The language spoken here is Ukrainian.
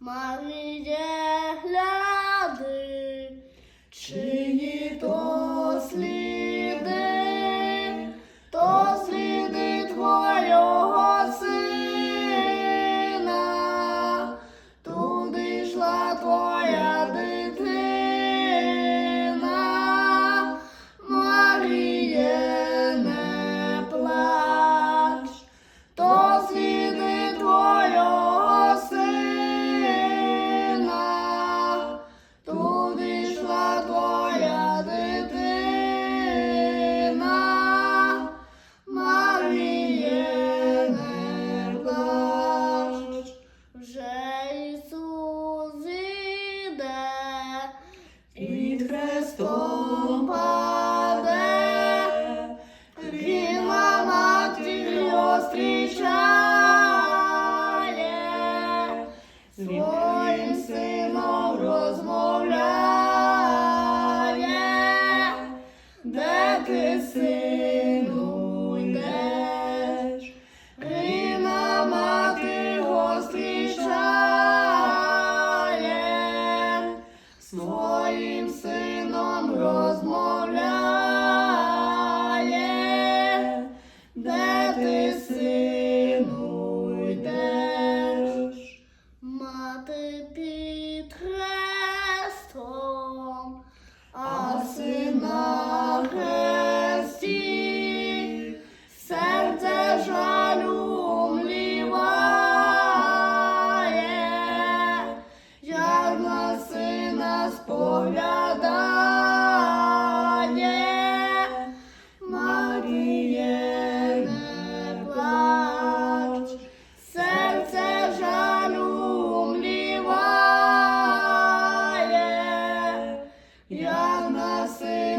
Марні гляди, чиї то. зустрічає, своїм сином розмовляє, де ти сину йдеш, рідна мати його зустрічає, своїм сином. pod tröst om. I see.